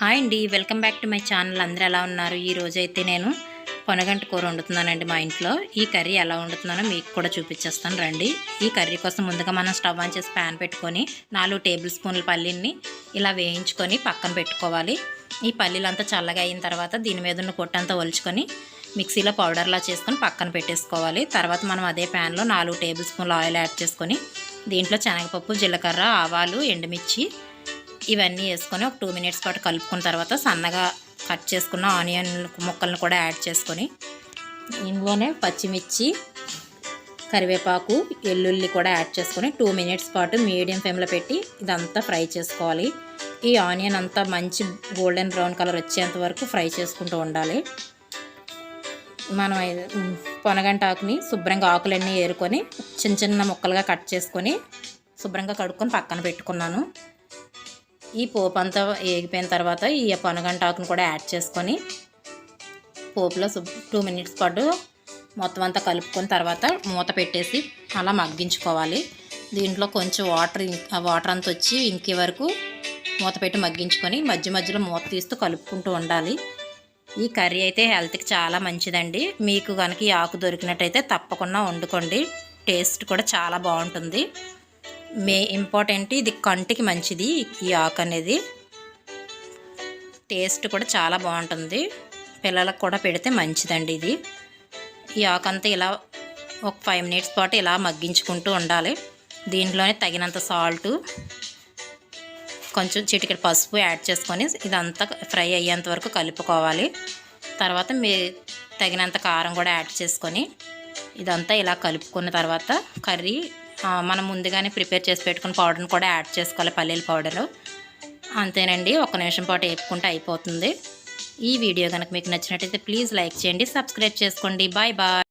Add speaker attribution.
Speaker 1: Hi అండి welcome back to my channel. అందరూ ఎలా ఉన్నారు? ఈ రోజైతే నేను పొనగంట కూర వండుతున్నానండి మా ఇంట్లో. ఈ కర్రీ ఎలా వండుతున్నానో మీకు కూడా చూపించేస్తాను రండి. ఈ కర్రీ కోసం ముందుగా మనం స్టవ్ ఆన్ చేసి ప్యాన్ పెట్టుకొని నాలుగు టేబుల్ స్పూన్ల పల్లీని ఇలా వేయించుకొని పక్కన పెట్టుకోవాలి. ఈ పల్లీలంతా చల్లగా అయిన తర్వాత దీని మీద ఉన్న పొట్టంతా ఒలుచుకొని మిక్సీలో పౌడర్లా చేసుకొని పక్కన పెట్టేసుకోవాలి. తర్వాత మనం అదే ప్యాన్లో నాలుగు టేబుల్ స్పూన్ల ఆయిల్ యాడ్ చేసుకొని దీంట్లో శనగపప్పు జీలకర్ర ఆవాలు ఎండుమిర్చి ఇవన్నీ వేసుకొని ఒక టూ మినిట్స్ పాటు కలుపుకున్న తర్వాత సన్నగా కట్ చేసుకున్న ఆనియన్ ముక్కలను కూడా యాడ్ చేసుకొని ఇందులోనే పచ్చిమిర్చి కరివేపాకు ఎల్లుల్లి కూడా యాడ్ చేసుకొని టూ మినిట్స్ పాటు మీడియం ఫ్లేమ్లో పెట్టి ఇదంతా ఫ్రై చేసుకోవాలి. ఈ ఆనియన్ అంతా మంచి గోల్డెన్ బ్రౌన్ కలర్ వచ్చేంత వరకు ఫ్రై చేసుకుంటూ ఉండాలి. మనం పొనగంట ఆకుని శుభ్రంగా ఆకులన్నీ ఏరుకొని చిన్న చిన్న ముక్కలుగా కట్ చేసుకొని శుభ్రంగా కడుక్కొని పక్కన పెట్టుకున్నాను. ఈ పోపు అంతా వేగిపోయిన తర్వాత ఈ పొనగంట కూడా యాడ్ చేసుకొని పోపులో టూ మినిట్స్ పాటు మొత్తం అంతా కలుపుకొని తర్వాత మూత పెట్టేసి అలా మగ్గించుకోవాలి. దీంట్లో కొంచెం వాటర్ ఆ వాటర్ అంతా వచ్చి ఇంకే వరకు మూత పెట్టి మగ్గించుకొని మధ్య మధ్యలో మూత తీస్తూ కలుపుకుంటూ ఉండాలి. ఈ కర్రీ అయితే హెల్త్కి చాలా మంచిదండి. మీకు కనుక ఈ ఆకు దొరికినట్టయితే తప్పకుండా వండుకోండి. టేస్ట్ కూడా చాలా బాగుంటుంది. మే ఇంపార్టెంట్ ఇది కంటికి మంచిది ఈ ఆకు అనేది. టేస్ట్ కూడా చాలా బాగుంటుంది. పిల్లలకు కూడా పెడితే మంచిదండి ఇది. ఈ ఆకు అంతా ఇలా ఒక ఫైవ్ మినిట్స్ పాటు ఇలా మగ్గించుకుంటూ ఉండాలి. దీంట్లోనే తగినంత సాల్టు కొంచెం చిటికెడు పసుపు యాడ్ చేసుకొని ఇదంతా ఫ్రై అయ్యేంత వరకు కలుపుకోవాలి. తర్వాత మీ తగినంత కారం కూడా యాడ్ చేసుకొని ఇదంతా ఇలా కలుపుకున్న తర్వాత కర్రీ మనం ముందుగానే ప్రిపేర్ చేసి పెట్టుకున్న పౌడర్ని కూడా యాడ్ చేసుకోవాలి పల్లీల పౌడరు అంతేనండి ఒక నిమిషం పాటు వేపుకుంటే అయిపోతుంది. ఈ వీడియో కనుక మీకు నచ్చినట్టయితే ప్లీజ్ లైక్ చేయండి సబ్స్క్రైబ్ చేసుకోండి. Bye bye.